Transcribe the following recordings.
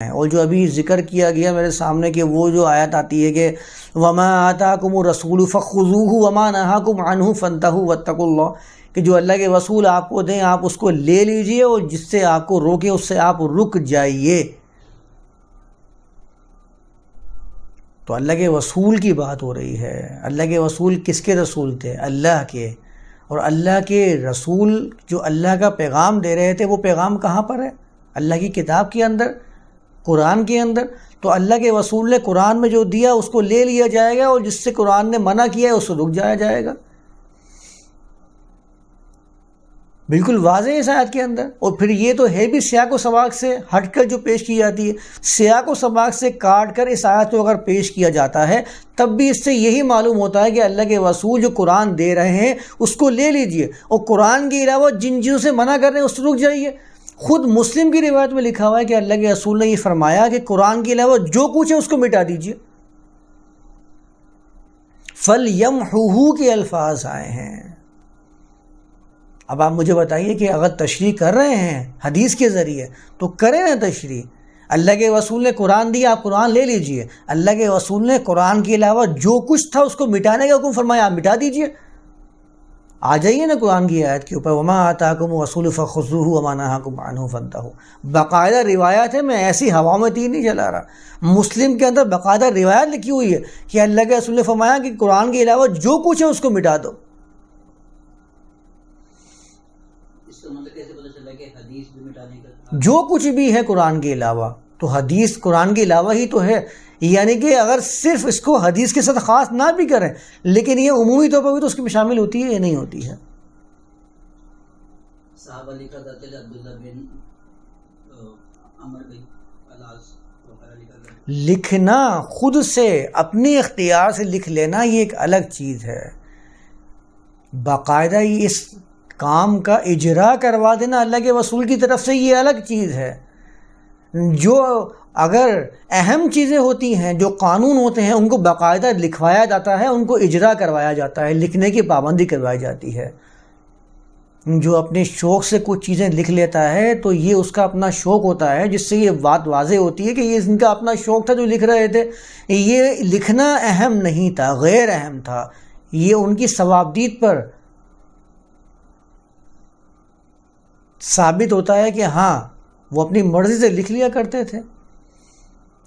اور جو ابھی ذکر کیا گیا میرے سامنے کہ وہ جو آیت آتی ہے کہ وما آتا کم رسول فخو وما نہا کم عنہ فنتہ وطق اللہ کہ جو اللہ کے رسول آپ کو دیں، آپ اس کو لے لیجیے اور جس سے آپ کو روکے، اس سے آپ رک جائیے۔ تو اللہ کے رسول کی بات ہو رہی ہے۔ اللہ کے رسول کس کے رسول تھے؟ اللہ کے۔ اور اللہ کے رسول جو اللہ کا پیغام دے رہے تھے، وہ پیغام کہاں پر ہے؟ اللہ کی کتاب کے اندر۔ قرآن کے اندر، تو اللہ کے رسول نے قرآن میں جو دیا، اس کو لے لیا جائے گا اور جس سے قرآن نے منع کیا ہے، اس کو رک جایا جائے گا۔ بالکل واضح ہے اس آیت کے اندر۔ اور پھر یہ تو ہے بھی سیاق و سباق سے ہٹ کر جو پیش کی جاتی ہے۔ سیاق و سباق سے کاٹ کر اس آیت کو اگر پیش کیا جاتا ہے، تب بھی اس سے یہی معلوم ہوتا ہے کہ اللہ کے رسول جو قرآن دے رہے ہیں، اس کو لے لیجیے۔ اور قرآن کے علاوہ جن چیزوں سے منع کر رہے ہیں، اس سے رک جائیے۔ خود مسلم کی روایت میں لکھا ہوا ہے کہ اللہ کے رسول نے یہ فرمایا کہ قرآن کے علاوہ جو کچھ ہے اس کو مٹا دیجیے۔ فل یم کے الفاظ آئے ہیں۔ اب آپ مجھے بتائیے کہ اگر تشریح کر رہے ہیں حدیث کے ذریعے تو کریں نا تشریح۔ اللہ کے رسول نے قرآن دیا، آپ قرآن لے لیجیے۔ اللہ کے رسول نے قرآن کے علاوہ جو کچھ تھا اس کو مٹانے کا حکم فرمایا، آپ مٹا دیجیے۔ آ جائیے نا قرآن کی آیت کے اوپر وما آتا کم وصول فخو امانا کم عنہ فنتا ہو باقاعدہ روایت ہے میں ایسی ہوا میں تین نہیں چلا رہا۔ مسلم کے اندر باقاعدہ روایت لکھی ہوئی ہے کہ اللہ کے رسول نے فرمایا کہ قرآن کے علاوہ جو کچھ ہے اس کو مٹا دو۔ جو کچھ بھی ہے قرآن کے علاوہ تو حدیث قرآن کے علاوہ ہی تو ہے۔ یعنی کہ اگر صرف اس کو حدیث کے ساتھ خاص نہ بھی کریں لیکن یہ عمومی طور پر بھی تو اس کی شامل ہوتی ہے یا نہیں ہوتی ہے؟ لکھنا خود سے اپنی اختیار سے لکھ لینا یہ ایک الگ چیز ہے۔ باقاعدہ یہ اس کام کا اجرا کروا دینا اللہ کے وصول کی طرف سے یہ الگ چیز ہے۔ جو اگر اہم چیزیں ہوتی ہیں، جو قانون ہوتے ہیں، ان کو باقاعدہ لکھوایا جاتا ہے، ان کو اجرا کروایا جاتا ہے، لکھنے کی پابندی کروائی جاتی ہے۔ جو اپنے شوق سے کچھ چیزیں لکھ لیتا ہے، تو یہ اس کا اپنا شوق ہوتا ہے، جس سے یہ بات واضح ہوتی ہے کہ یہ ان کا اپنا شوق تھا جو لکھ رہے تھے۔ یہ لکھنا اہم نہیں تھا، غیر اہم تھا۔ یہ ان کی ثوابدید پر ثابت ہوتا ہے کہ ہاں وہ اپنی مرضی سے لکھ لیا کرتے تھے۔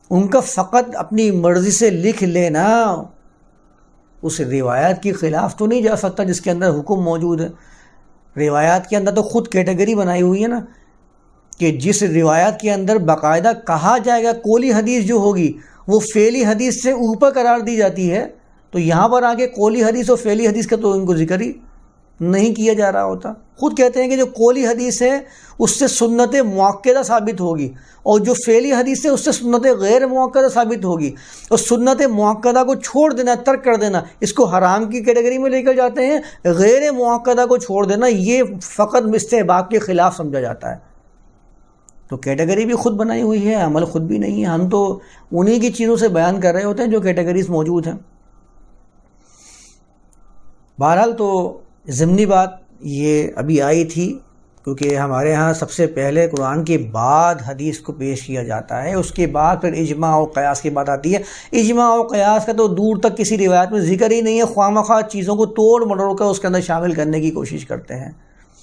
ان کا فقط اپنی مرضی سے لکھ لینا، اس روایات کے خلاف تو نہیں جا سکتا جس کے اندر حکم موجود ہے۔ روایات کے اندر تو خود کیٹیگری بنائی ہوئی ہے نا کہ جس روایات کے اندر باقاعدہ کہا جائے گا، کولی حدیث جو ہوگی، وہ فیلی حدیث سے اوپر قرار دی جاتی ہے۔ تو یہاں پر آگے کولی حدیث اور فیلی حدیث کا تو ان کو ذکر ہی نہیں کیا جا رہا ہوتا۔ خود کہتے ہیں کہ جو کولی حدیث ہے، اس سے سنت موقعہ ثابت ہوگی۔ اور جو فعلی حدیث ہے، اس سے سنت غیر موقعہ ثابت ہوگی۔ اور سنت موقعہ کو چھوڑ دینا، ترک کر دینا، اس کو حرام کی کیٹیگری میں لے کر جاتے ہیں۔ غیر موقعہ کو چھوڑ دینا، یہ فقط مستحباب کے خلاف سمجھا جاتا ہے۔ تو کیٹیگری بھی خود بنائی ہوئی ہے، عمل خود بھی نہیں ہے۔ ہم تو انہی کی چیزوں سے بیان کر رہے ہوتے ہیں جو کیٹیگریز موجود ہیں۔ بہرحال تو ضمنی بات یہ ابھی آئی تھی، کیونکہ ہمارے ہاں سب سے پہلے قرآن کے بعد حدیث کو پیش کیا جاتا ہے۔ اس کے بعد پھر اجماع و قیاس کی بات آتی ہے۔ اجماع و قیاس کا تو دور تک کسی روایت میں ذکر ہی نہیں ہے، خواہ مخواہ چیزوں کو توڑ مڑوڑ کر اس کے اندر شامل کرنے کی کوشش کرتے ہیں۔